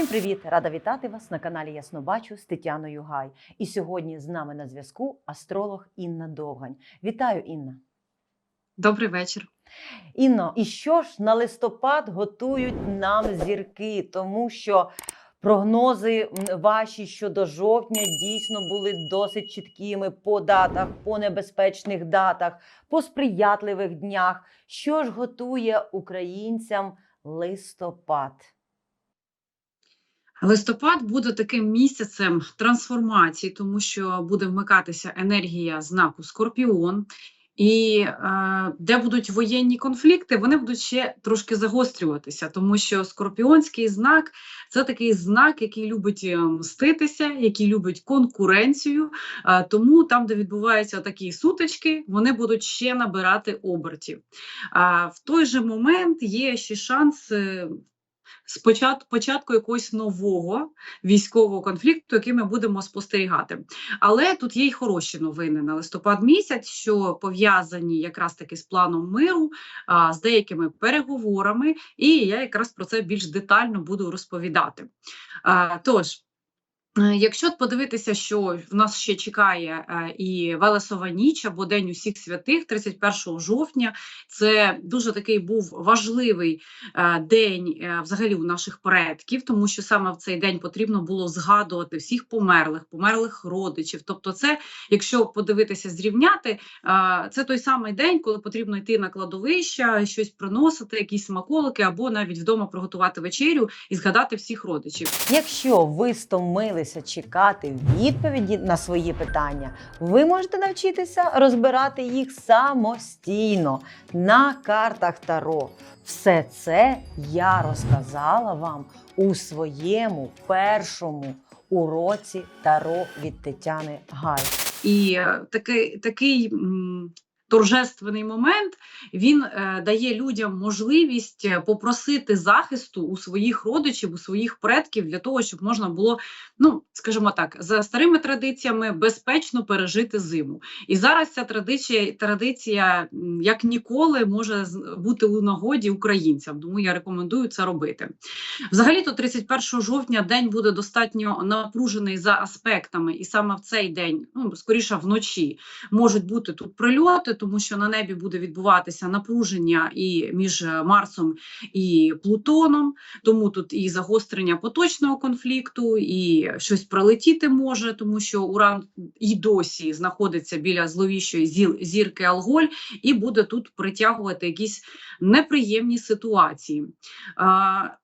Всім привіт! Рада вітати вас на каналі Яснобачу з Тетяною Гай. І сьогодні з нами на зв'язку астролог Інна Довгань. Вітаю, Інна. Добрий вечір. Інно, і що ж на листопад готують нам зірки? Тому що прогнози ваші щодо жовтня дійсно були досить чіткими по датах, по небезпечних датах, по сприятливих днях. Що ж готує українцям листопад? Листопад буде таким місяцем трансформації, тому що буде вмикатися енергія знаку Скорпіон. І е, де будуть воєнні конфлікти, вони будуть ще трошки загострюватися, тому що скорпіонський знак це такий знак, який любить е, мститися, який любить конкуренцію. Е, тому там, де відбуваються такі сутички, вони будуть ще набирати обертів. А в той же момент є ще шанс. Спочатку початку якогось нового військового конфлікту, який ми будемо спостерігати. Але тут є й хороші новини на листопад місяць, що пов'язані якраз таки з планом миру, а, з деякими переговорами, і я якраз про це більш детально буду розповідати. А, Тож. Е, Якщо подивитися, що в нас ще чекає е, і Велесова ніч або День усіх святих, 31 жовтня, це дуже такий був важливий е, день взагалі у наших предків, тому що саме в цей день потрібно було згадувати всіх померлих, померлих родичів. Тобто, це, якщо подивитися, зрівняти, це той самий день, коли потрібно йти на кладовище, щось приносити, якісь смаколики, або навіть вдома приготувати вечерю і згадати всіх родичів. Якщо ви стомилися чекати відповіді на свої питання, ви можете навчитися розбирати їх самостійно на картах Таро. Все це я розказала вам у своєму першому уроці Таро від Тетяни Гай. І такий, такий торжественний момент він е, дає людям можливість е, попросити захисту у своїх родичів, у своїх предків для того, щоб можна було, ну скажімо так, за старими традиціями безпечно пережити зиму. І зараз ця традиція, традиція як ніколи може бути у нагоді українцям. Тому я рекомендую це робити. Взагалі, то 31 жовтня день буде достатньо напружений за аспектами, і саме в цей день, ну скоріше вночі, можуть бути тут прильоти, тому що на небі буде відбуватися напруження і між е, Марсом і Плутоном. Тому тут і загострення поточного конфлікту, і щось пролетіти може, тому що Уран і досі знаходиться біля зловіщої зірки Алголь, і буде тут притягувати якісь неприємні ситуації.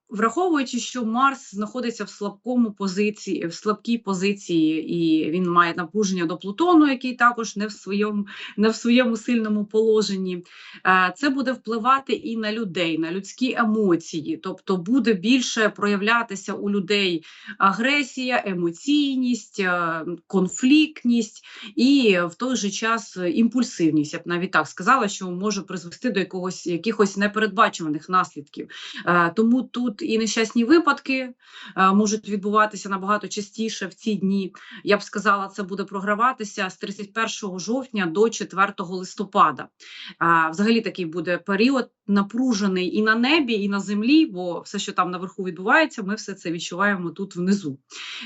Враховуючи, що Марс знаходиться в слабкому позиції, в слабкій позиції, і він має напруження до Плутону, який також не в своєму, не в своєму сильному положенні, е, це буде впливати і на людей, на людські емоції. Тобто буде більше проявлятися у людей агресія, емоційність, е, конфліктність і в той же час імпульсивність. Я б навіть так сказала, що може призвести до якогось якихось непередбачуваних наслідків. Е, Тому тут і нещасні випадки е, можуть відбуватися набагато частіше в ці дні. Я б сказала, це буде програватися з 31 жовтня до 4 листопада. Взагалі такий буде період напружений і на небі, і на землі, бо все, що там наверху відбувається, ми все це відчуваємо тут внизу.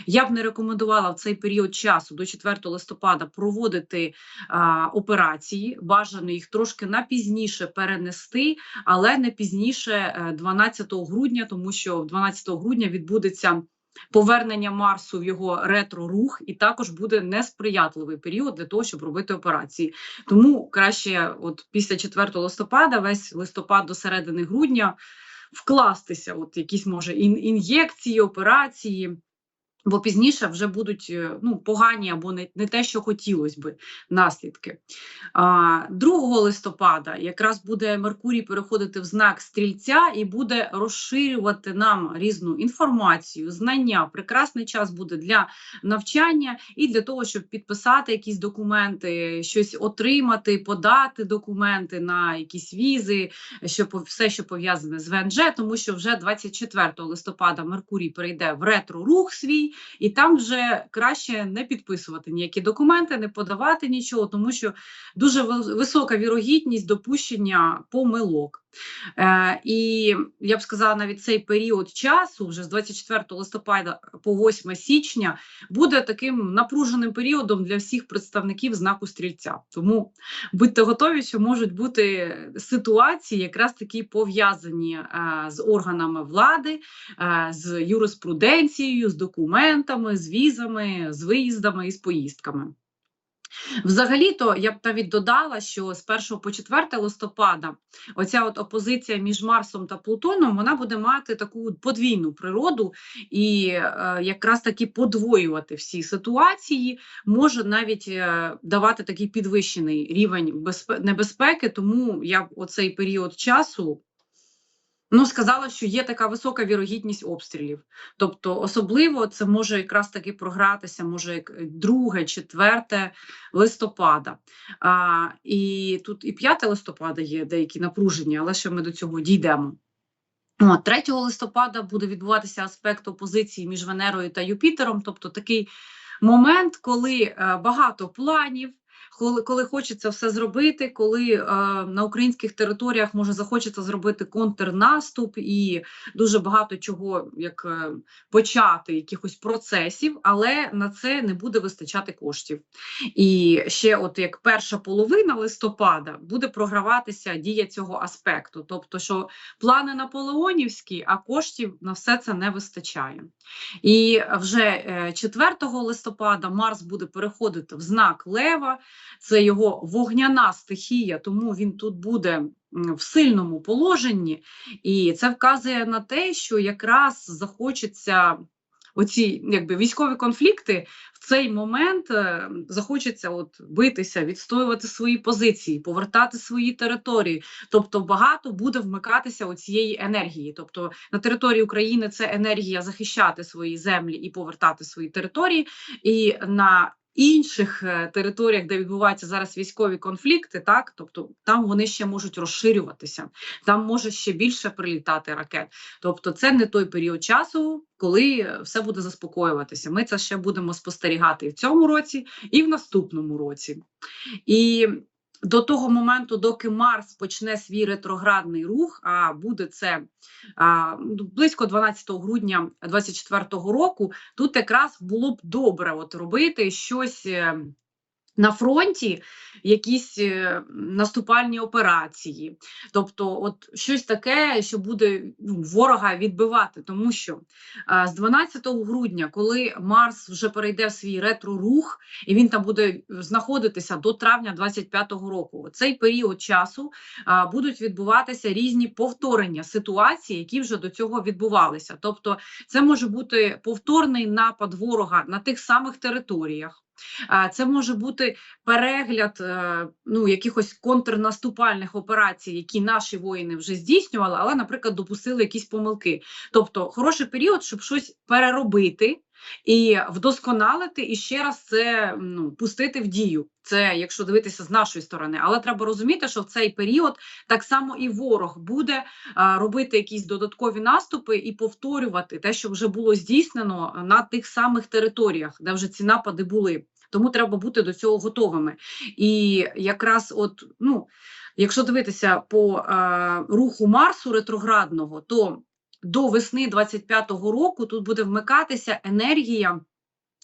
Я б не рекомендувала в цей період часу до 4 листопада проводити а, операції. Бажано їх трошки на пізніше перенести, але не пізніше е, 12 грудня, тому що 12 грудня відбудеться. Повернення Марсу в його ретро-рух, і також буде несприятливий період для того, щоб робити операції. Тому краще, от після 4 листопада, весь листопад до середини грудня, вкластися, от якісь може ін- ін'єкції, операції. Бо пізніше вже будуть е, ну, погані або не, не те, що хотілося би наслідки. А, 2 листопада якраз буде Меркурій переходити в знак стрільця і буде розширювати нам різну інформацію, знання. Прекрасний час буде для навчання і для того, щоб підписати якісь документи, щось отримати, подати документи на якісь візи, що все, що пов'язане з ВНЖ, тому що вже 24 листопада Меркурій перейде в ретро-рух свій, і там вже краще не підписувати ніякі документи, не подавати нічого, тому що дуже висока вірогідність допущення помилок. Е, і я б сказала, навіть цей період часу, вже з 24 листопада по 8 січня, буде таким напруженим періодом для всіх представників знаку стрільця. Тому будьте готові, що можуть бути ситуації, якраз такі пов'язані е, з органами влади, е, з юриспруденцією, з документами, з візами, з виїздами і з поїздками. Взагалі-то я б навіть додала, що з 1 по 4 листопада оця от опозиція між Марсом та Плутоном вона буде мати таку подвійну природу і е, якраз таки подвоювати всі ситуації, може навіть е, давати такий підвищений рівень безпе- небезпеки. Тому я б оцей період часу. Ну, сказала, що є така висока вірогідність обстрілів. Тобто, особливо це може якраз таки програтися, може як 2, 4 листопада. А, і тут і 5 листопада є деякі напруження, але ще ми до цього дійдемо. 3 листопада буде відбуватися аспект опозиції між Венерою та Юпітером, тобто такий момент, коли е, багато планів. Коли, коли хочеться все зробити, коли е, на українських територіях може захочеться зробити контрнаступ і дуже багато чого як е, почати, якихось процесів, але на це не буде вистачати коштів. І ще, от як перша половина листопада, буде програватися дія цього аспекту, тобто, що плани наполеонівські, а коштів на все це не вистачає. І вже е, 4 листопада Марс буде переходити в знак Лева, це його вогняна стихія, тому він тут буде в сильному положенні, і це вказує на те, що якраз захочеться. Оці якби військові конфлікти в цей момент е, захочеться от битися, відстоювати свої позиції, повертати свої території. Тобто багато буде вмикатися оцієї енергії. Тобто на території України це енергія захищати свої землі і повертати свої території, і на інших е, територіях, де відбуваються зараз військові конфлікти, так тобто там вони ще можуть розширюватися, там може ще більше прилітати ракет. Тобто, це не той період часу, коли все буде заспокоюватися. Ми це ще будемо спостерігати і в цьому році, і в наступному році. І до того моменту, доки Марс почне свій ретроградний рух, а буде це а, ну, близько 12 грудня 2024 року, тут якраз було б добре от робити щось. Е, На фронті якісь е, наступальні операції, тобто, от щось таке, що буде ну, ворога відбивати, тому що а, з 12 грудня, коли Марс вже перейде в свій ретро-рух, і він там буде знаходитися до травня 25-го року. Цей період часу а, будуть відбуватися різні повторення ситуацій, які вже до цього відбувалися. Тобто, це може бути повторний напад ворога на тих самих територіях. Це може бути перегляд е, ну, якихось контрнаступальних операцій, які наші воїни вже здійснювали, але, наприклад, допустили якісь помилки. Тобто, хороший період, щоб щось переробити і вдосконалити, і ще раз це ну, пустити в дію. Це якщо дивитися з нашої сторони, але треба розуміти, що в цей період так само і ворог буде а, робити якісь додаткові наступи і повторювати те, що вже було здійснено на тих самих територіях, де вже ці напади були. Тому треба бути до цього готовими. І якраз, от ну, якщо дивитися по е, руху Марсу ретроградного, то до весни 25-го року тут буде вмикатися енергія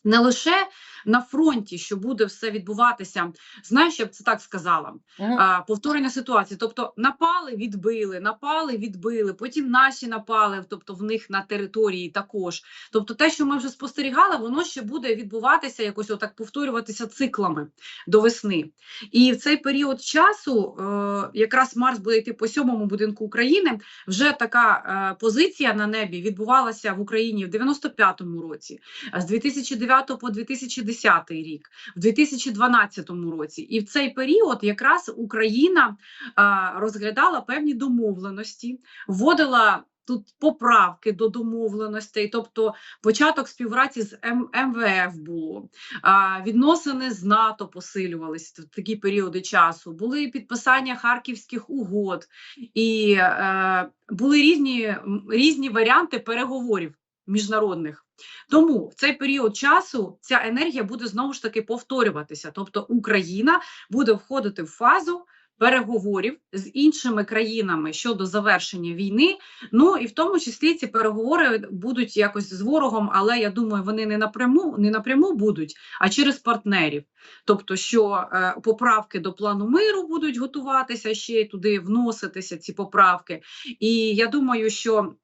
не лише на фронті, що буде все відбуватися. Знаєш, я б це так сказала. А, повторення ситуації. Тобто напали, відбили, напали, відбили, потім наші напали, тобто в них на території також. Тобто, те, що ми вже спостерігали, воно ще буде відбуватися, якось отак повторюватися циклами до весни. І в цей період часу, е, якраз Марс буде йти по сьомому будинку України. Вже така е, позиція на небі відбувалася в Україні в 95-му році, з 2009 по 2010 рік, в 2012 році. І в цей період якраз Україна розглядала певні домовленості, вводила. Тут поправки до домовленостей, тобто початок співпраці з МВФ було, а, відносини з НАТО посилювалися в такі періоди часу. Були підписання харківських угод, і е, були різні, різні варіанти переговорів міжнародних. Тому в цей період часу ця енергія буде знову ж таки повторюватися. Тобто Україна буде входити в фазу переговорів з іншими країнами щодо завершення війни. Ну і в тому числі ці переговори будуть якось з ворогом, але я думаю, вони не напряму не напряму будуть, а через партнерів. Тобто, що е, поправки до плану миру будуть готуватися ще й туди вноситися ці поправки. І я думаю, що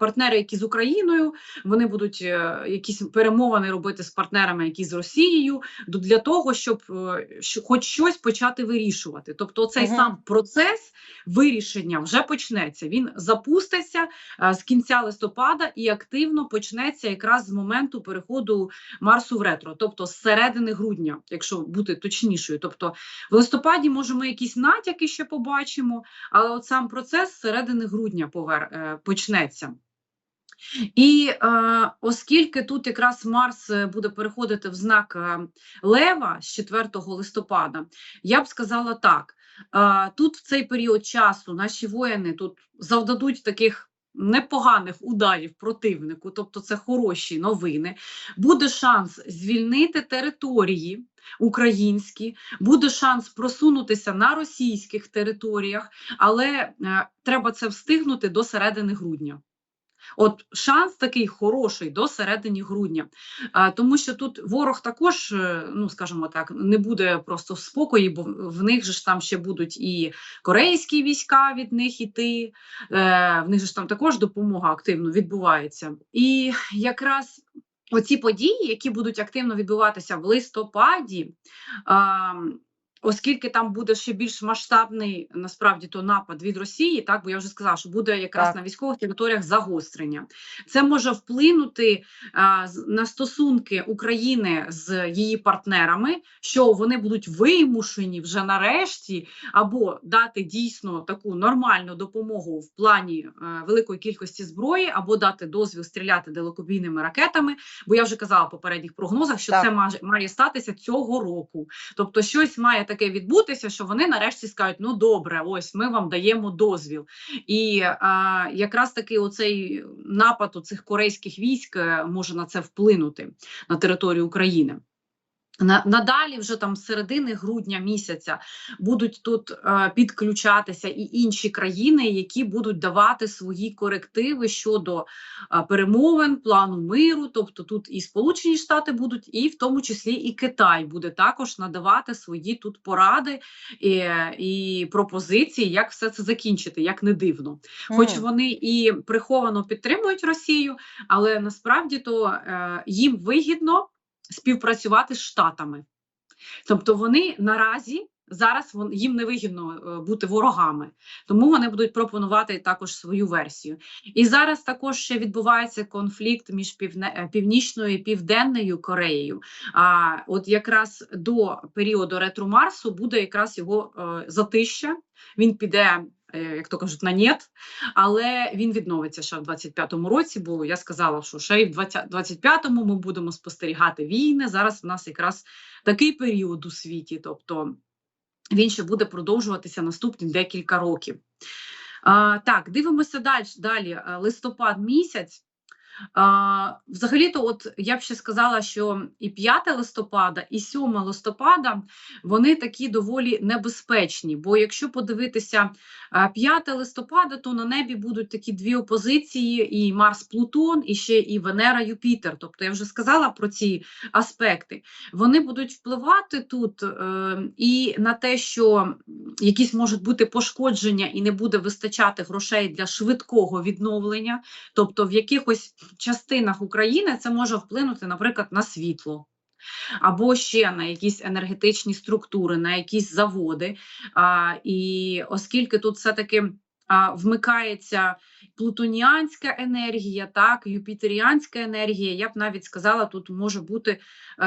партнери, які з Україною, вони будуть е, якісь перемовини робити з партнерами, які з Росією, для того, щоб е, хоч щось почати вирішувати. Тобто, цей Мгм. сам процес вирішення вже почнеться. Він запуститься е, з кінця листопада і активно почнеться якраз з моменту переходу Марсу в ретро, тобто з середини грудня, якщо бути точнішою. Тобто в листопаді, може, ми якісь натяки ще побачимо, але от сам процес з середини грудня повер, е, почнеться. І е, оскільки тут якраз Марс е, буде переходити в знак е, Лева з 4 листопада, я б сказала так: е, тут в цей період часу наші воїни тут завдадуть таких. Непоганих ударів противнику, тобто це хороші новини. Буде шанс звільнити території українські, буде шанс просунутися на російських територіях, але е, треба це встигнути до середини грудня. От шанс такий хороший до середини грудня, а, тому що тут ворог також, е, ну скажімо так, не буде просто в спокої, бо в них же ж там ще будуть і корейські війська від них іти, е, в них же ж там також допомога активно відбувається. І якраз оці події, які будуть активно відбуватися в листопаді. А, Оскільки там буде ще більш масштабний насправді то напад від Росії, так бо я вже сказала, що буде якраз Так. на військових територіях загострення. Це може вплинути а, на стосунки України з її партнерами, що вони будуть вимушені вже нарешті або дати дійсно таку нормальну допомогу в плані е, великої кількості зброї, або дати дозвіл стріляти далекобійними ракетами. Бо я вже казала в попередніх прогнозах, що Так. це має, має статися цього року. Тобто, щось має таке відбутися, що вони нарешті скажуть: ну добре, ось ми вам даємо дозвіл. І а, якраз таки оцей напад у цих корейських військ е, може на це вплинути на територію України. На, надалі, вже там з середини грудня місяця, будуть тут е, підключатися і інші країни, які будуть давати свої корективи щодо е, перемовин, плану миру. Тобто тут і Сполучені Штати будуть, і в тому числі і Китай буде також надавати свої тут поради і, і пропозиції, як все це закінчити, як не дивно. Хоч вони і приховано підтримують Росію, але насправді то е, їм вигідно співпрацювати з Штатами. Тобто вони наразі зараз вон, їм не вигідно е, бути ворогами, тому вони будуть пропонувати також свою версію. І зараз також ще відбувається конфлікт між півне, е, північною і південною Кореєю. А от якраз до періоду ретро Марсу буде якраз його е, затища. Він піде. Е, Як то кажуть, на нет, але він відновиться ще в 25-му році, бо я сказала, що ще й в 20 25-му ми будемо спостерігати війни. Зараз в нас якраз такий період у світі, тобто він ще буде продовжуватися наступні декілька років. А, так, дивимося далі. далі. Листопад місяць. А, взагалі-то, от я б ще сказала, що і 5 листопада, і 7 листопада вони такі доволі небезпечні. Бо якщо подивитися 5 листопада, то на небі будуть такі дві опозиції: і Марс-Плутон, і ще і Венера-Юпітер. Тобто я вже сказала про ці аспекти. Вони будуть впливати тут е, і на те, що якісь можуть бути пошкодження, і не буде вистачати грошей для швидкого відновлення. Тобто в якихось частинах України це може вплинути, наприклад, на світло. Або ще на якісь енергетичні структури, на якісь заводи. А, і оскільки тут все-таки вмикається плутоніанська енергія, так, юпітеріанська енергія, я б навіть сказала, тут може бути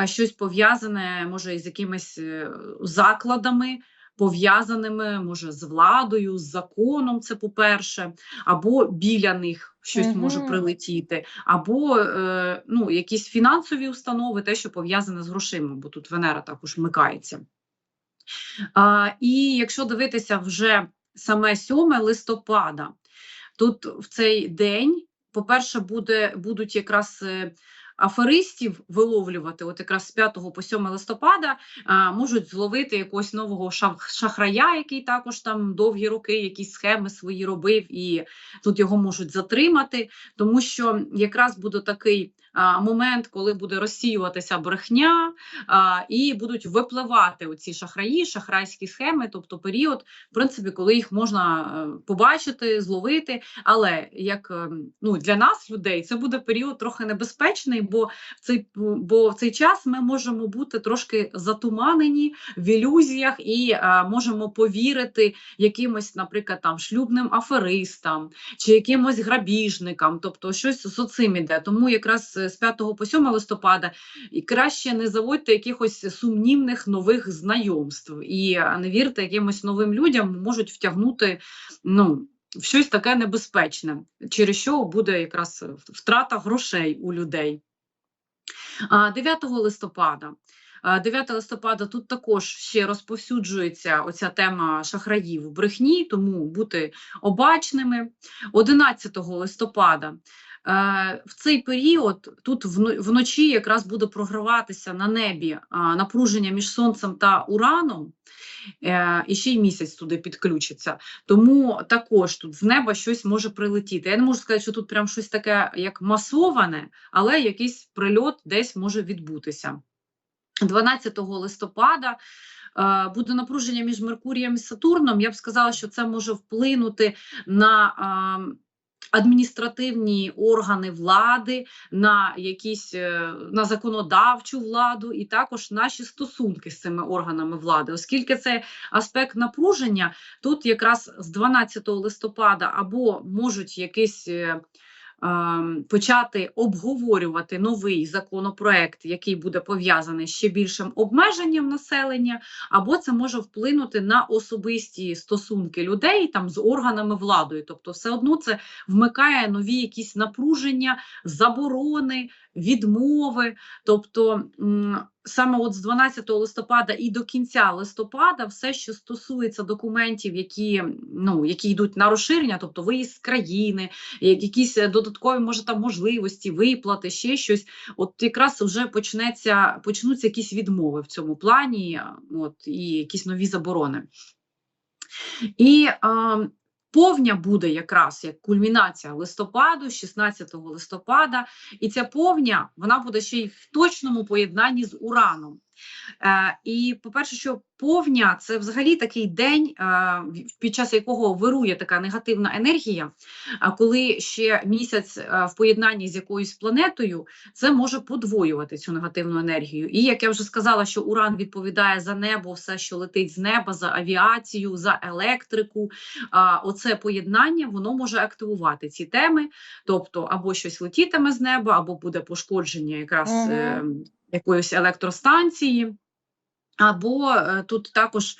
щось пов'язане, може, із якимись е, закладами, пов'язаними, може, з владою, з законом, це по-перше, або біля них щось може прилетіти, або е, ну, якісь фінансові установи, те, що пов'язане з грошима, бо тут Венера також вмикається. А, і якщо дивитися вже саме 7 листопада, тут в цей день, по-перше, буде, будуть якраз е, аферистів виловлювати, от якраз з 5 по 7 листопада, можуть зловити якогось нового шах- шахрая, який також там довгі роки якісь схеми свої робив, і тут його можуть затримати, тому що якраз буде такий момент, коли буде розсіюватися брехня, і будуть випливати оці шахраї, шахрайські схеми, тобто період, в принципі, коли їх можна е, побачити, зловити. Але як е, ну, для нас, людей, це буде період трохи небезпечний, бо в цей, бо в цей час ми можемо бути трошки затуманені в ілюзіях і е, можемо повірити якимось, наприклад, там шлюбним аферистам чи якимось грабіжникам, тобто щось з оцим іде. Тому якраз з 5 по 7 листопада і краще не заводьте якихось сумнівних нових знайомств і не вірте якимось новим людям, можуть втягнути ну, в щось таке небезпечне, через що буде якраз втрата грошей у людей. 9 листопада. 9 листопада тут також ще розповсюджується оця тема шахраїв брехні, тому бути обачними. 11 листопада в цей період тут вночі якраз буде програватися на небі напруження між сонцем та ураном. Е, і ще й місяць туди підключиться. Тому також тут з неба щось може прилетіти. Я не можу сказати, що тут прям щось таке як масоване, але якийсь прильот десь може відбутися. 12 листопада е, буде напруження між Меркурієм і Сатурном. Я б сказала, що це може вплинути на а, адміністративні органи влади, на якісь е, на законодавчу владу, і також наші стосунки з цими органами влади, оскільки це аспект напруження, тут якраз з 12 листопада або можуть якийсь. Ем, Почати обговорювати новий законопроект, який буде пов'язаний з ще більшим обмеженням населення, або це може вплинути на особисті стосунки людей там з органами владою. Тобто, все одно це вмикає нові якісь напруження, заборони, відмови. Тобто, саме от з 12 листопада і до кінця листопада, все, що стосується документів, які ну які йдуть на розширення, тобто виїзд з країни, якісь е, додаткові може там можливості, виплати, ще щось. От якраз вже почнеться почнуться якісь відмови в цьому плані, от і якісь нові заборони. І а, повня буде якраз як кульмінація листопаду, 16 листопада, і ця повня вона буде ще й в точному поєднанні з ураном. Е, і, по-перше, що повня це взагалі такий день, е, під час якого вирує така негативна енергія. А коли ще місяць е, в поєднанні з якоюсь планетою, це може подвоювати цю негативну енергію. І як я вже сказала, що Уран відповідає за небо, все, що летить з неба, за авіацію, за електрику. Оце поєднання воно може активувати ці теми, тобто або щось летітиме з неба, або буде пошкодження якраз е, якоїсь електростанції. Або е, тут також,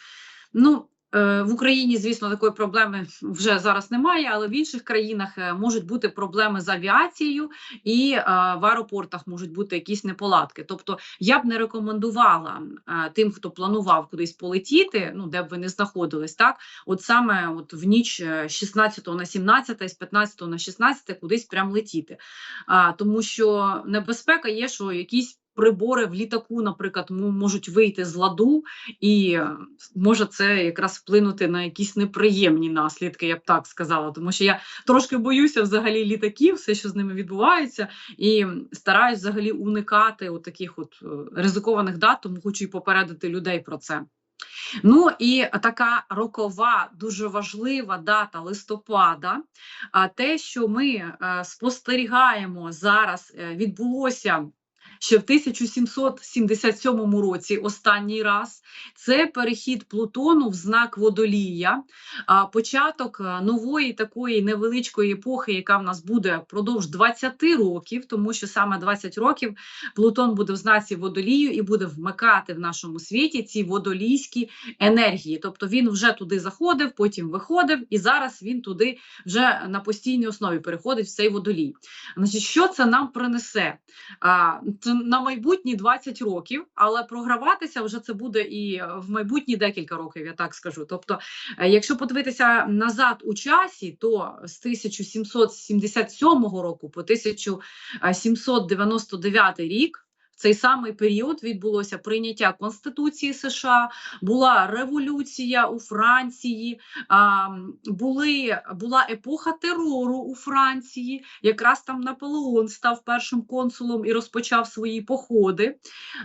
ну, е, в Україні, звісно, такої проблеми вже зараз немає, але в інших країнах е, можуть бути проблеми з авіацією, і в аеропортах можуть бути якісь неполадки. Тобто я б не рекомендувала тим, хто планував кудись полетіти, ну де б ви не знаходились, так от саме от в ніч е, 16 на 17, з 15 на 16 кудись прям летіти. Тому що небезпека є, що якісь прибори в літаку, наприклад, можуть вийти з ладу, і е, може це якраз вплинути на якісь неприємні наслідки, я б так сказала. Тому що я трошки боюся взагалі літаків, все, що з ними відбувається, і стараюсь взагалі уникати от таких от е, ризикованих дат, тому хочу і попередити людей про це. Ну і така рокова, дуже важлива дата листопада. Те, що ми е, спостерігаємо зараз, відбулося ще в 1777 році, останній раз. Це перехід Плутону в знак водолія, початок нової такої невеличкої епохи, яка в нас буде впродовж 20 років, тому що саме 20 років Плутон буде в знаці водолію і буде вмикати в нашому світі ці водолійські енергії. Тобто він вже туди заходив, потім виходив, і зараз він туди вже на постійній основі переходить в цей водолій. Значить, що це нам принесе? На майбутні 20 років, але програватися вже це буде і в майбутні декілька років, я так скажу. Тобто, е, якщо подивитися назад у часі, то з 1777 року по 1799 рік. Цей самий період відбулося прийняття Конституції США, була революція у Франції, а, були, була епоха терору у Франції. Якраз там Наполеон став першим консулом і розпочав свої походи.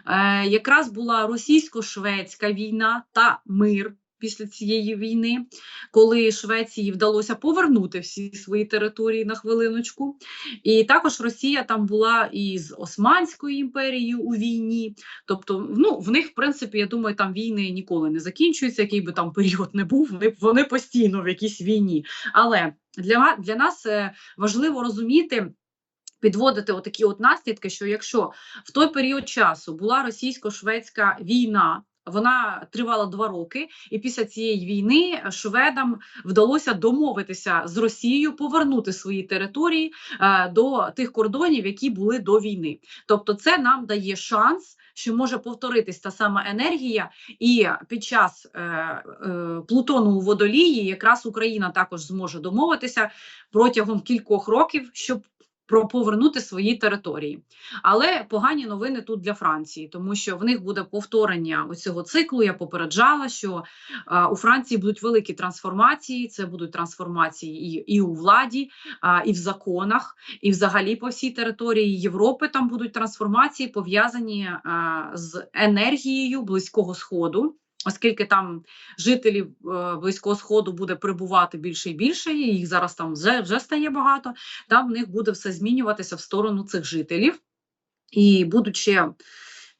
Е, якраз була російсько-шведська війна та мир. Після цієї війни, коли Швеції вдалося повернути всі свої території на хвилиночку, і також Росія там була і з Османською імперією у війні. Тобто, ну в них, в принципі, я думаю, там війни ніколи не закінчуються, який би там період не був. Вони, вони постійно в якійсь війні. Але для, для нас е, важливо розуміти. Підводити отакі от наслідки, що якщо в той період часу була російсько-шведська війна, вона тривала два роки, і після цієї війни шведам вдалося домовитися з Росією повернути свої території е, до тих кордонів, які були до війни. Тобто, це нам дає шанс. Що може повторитись та сама енергія, і під час е, е, Плутону у водолії якраз Україна також зможе домовитися протягом кількох років, щоб про повернути свої території. Але погані новини тут для Франції, тому що в них буде повторення цього циклу. Я попереджала, що а, у Франції будуть великі трансформації. Це будуть трансформації і, і у владі, а, і в законах, і взагалі по всій території Європи там будуть трансформації пов'язані а, з енергією близького сходу. Оскільки там жителів е, близького сходу буде прибувати більше і більше, і їх зараз там вже, вже стає багато. Там в них буде все змінюватися в сторону цих жителів, і будуть ще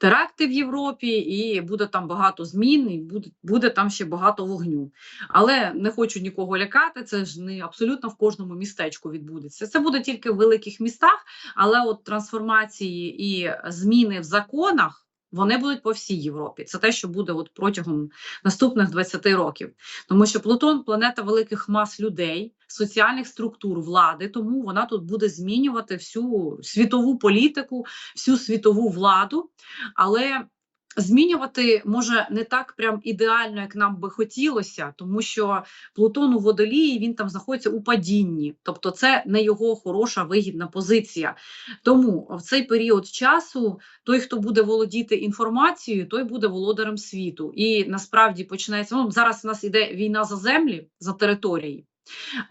теракти в Європі, і буде там багато змін, і буде, буде там ще багато вогню. Але не хочу нікого лякати. Це ж не абсолютно в кожному містечку відбудеться. Це буде тільки в великих містах, але от трансформації і зміни в законах. Вони будуть по всій Європі. Це те, що буде от протягом наступних 20 років. Тому що Плутон планета великих мас людей, соціальних структур влади, тому вона тут буде змінювати всю світову політику, всю світову владу. Але змінювати може не так прям ідеально, як нам би хотілося, тому що Плутон у водолії він там знаходиться у падінні, тобто це не його хороша вигідна позиція. Тому в цей період часу той, хто буде володіти інформацією, той буде володарем світу. І насправді починається ну, зараз. У нас іде війна за землі за території.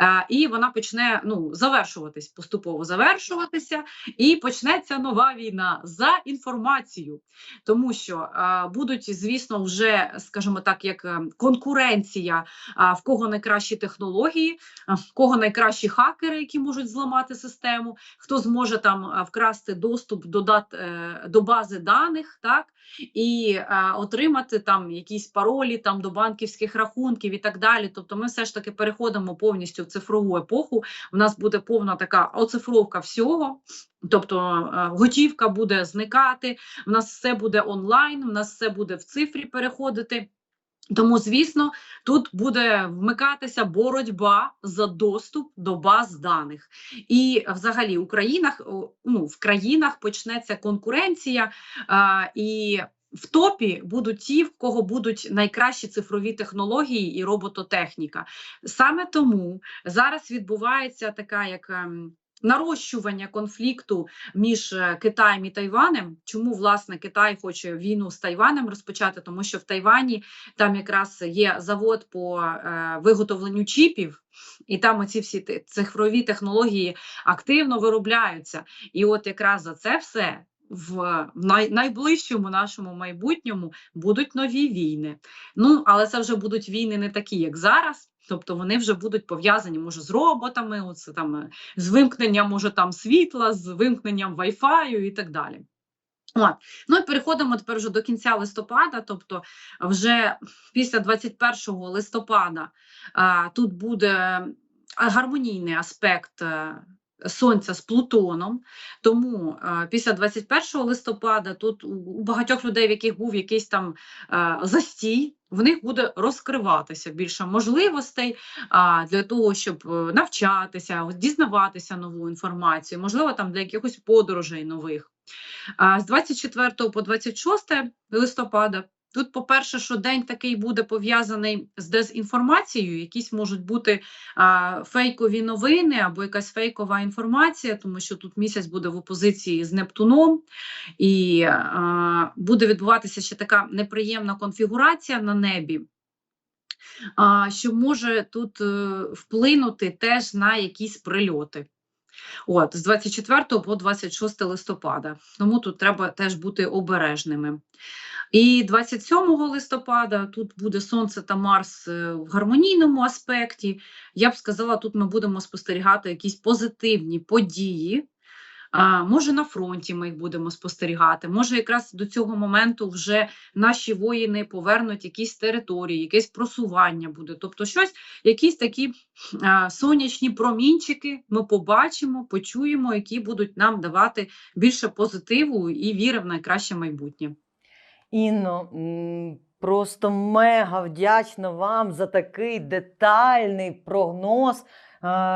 Е, і вона почне ну завершуватись, поступово завершуватися, і почнеться нова війна за інформацію, тому що е, будуть, звісно, вже, скажімо так, як е, конкуренція, в кого найкращі технології, в кого найкращі хакери, які можуть зламати систему, хто зможе там вкрасти доступ до дат до бази даних, так і отримати там якісь паролі там до банківських рахунків і так далі. Тобто, ми все ж таки переходимо повністю в цифрову епоху. У нас буде повна така оцифровка всього. Тобто е, готівка буде зникати, в нас все буде онлайн, в нас все буде в цифрі переходити. Тому, звісно, тут буде вмикатися боротьба за доступ до баз даних. І взагалі у країнах, ну, в країнах почнеться конкуренція а, і. В топі будуть ті, в кого будуть найкращі цифрові технології і робототехніка. Саме тому зараз відбувається така як ем, нарощування конфлікту між е, Китаєм і Тайванем. Чому власне Китай хоче війну з Тайванем розпочати? Тому що в Тайвані там якраз є завод по е, виготовленню чіпів. І там оці всі цифрові технології активно виробляються. І от якраз за це все в най, найближчому нашому майбутньому будуть нові війни. Ну, але це вже будуть війни не такі, як зараз. Тобто вони вже будуть пов'язані, може, з роботами, оце там е, з вимкненням, може, там світла, з вимкненням Wi-Fi і так далі. От. Ну і переходимо тепер вже до кінця листопада, тобто вже після 21 листопада а, тут буде гармонійний аспект. Сонця з Плутоном, тому е, після 21 листопада тут у, у багатьох людей, в яких був якийсь там е, застій, в них буде розкриватися більше можливостей а, для того, щоб е, навчатися, дізнаватися нову інформацію, можливо, там для якихось подорожей нових. А з 24 по 26 листопада Тут, по-перше, що день такий буде пов'язаний з дезінформацією, якісь можуть бути а, фейкові новини або якась фейкова інформація, тому що тут місяць буде в опозиції з Нептуном, і а, буде відбуватися ще така неприємна конфігурація на небі. Що може тут е, вплинути теж на якісь прильоти. От, з 24 по 26 листопада. Тому тут треба теж бути обережними. І 27 листопада тут буде Сонце та Марс е, в гармонійному аспекті. Я б сказала, тут ми будемо спостерігати якісь позитивні події. А, може, на фронті ми їх будемо спостерігати. Може, якраз до цього моменту вже наші воїни повернуть якісь території, якесь просування буде. Тобто, щось, якісь такі а, сонячні промінчики ми побачимо, почуємо, які будуть нам давати більше позитиву і віри в найкраще майбутнє. Інно, просто мега вдячна вам за такий детальний прогноз.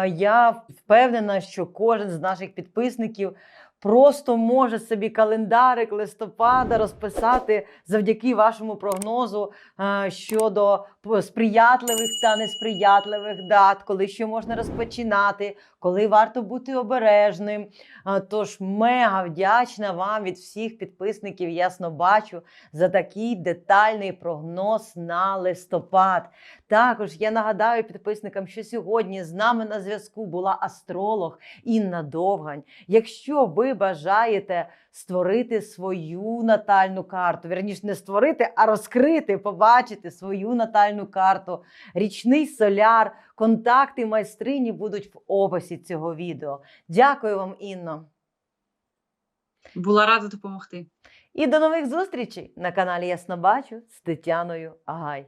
Я впевнена, що кожен з наших підписників просто може собі календарик листопада розписати завдяки вашому прогнозу е, щодо сприятливих та несприятливих дат, коли що можна розпочинати, коли варто бути обережним. Е, Тож мега вдячна вам від всіх підписників. Ясно бачу за такий детальний прогноз на листопад. Також я нагадаю підписникам, що сьогодні з нами на зв'язку була астролог Інна Довгань. Якщо ви бажаєте створити свою натальну карту, вірніше не створити, а розкрити, побачити свою натальну карту, річний соляр, контакти майстрині будуть в описі цього відео. Дякую вам, Інно. Була рада допомогти. І до нових зустрічей на каналі Ясно Бачу з Тетяною Агай.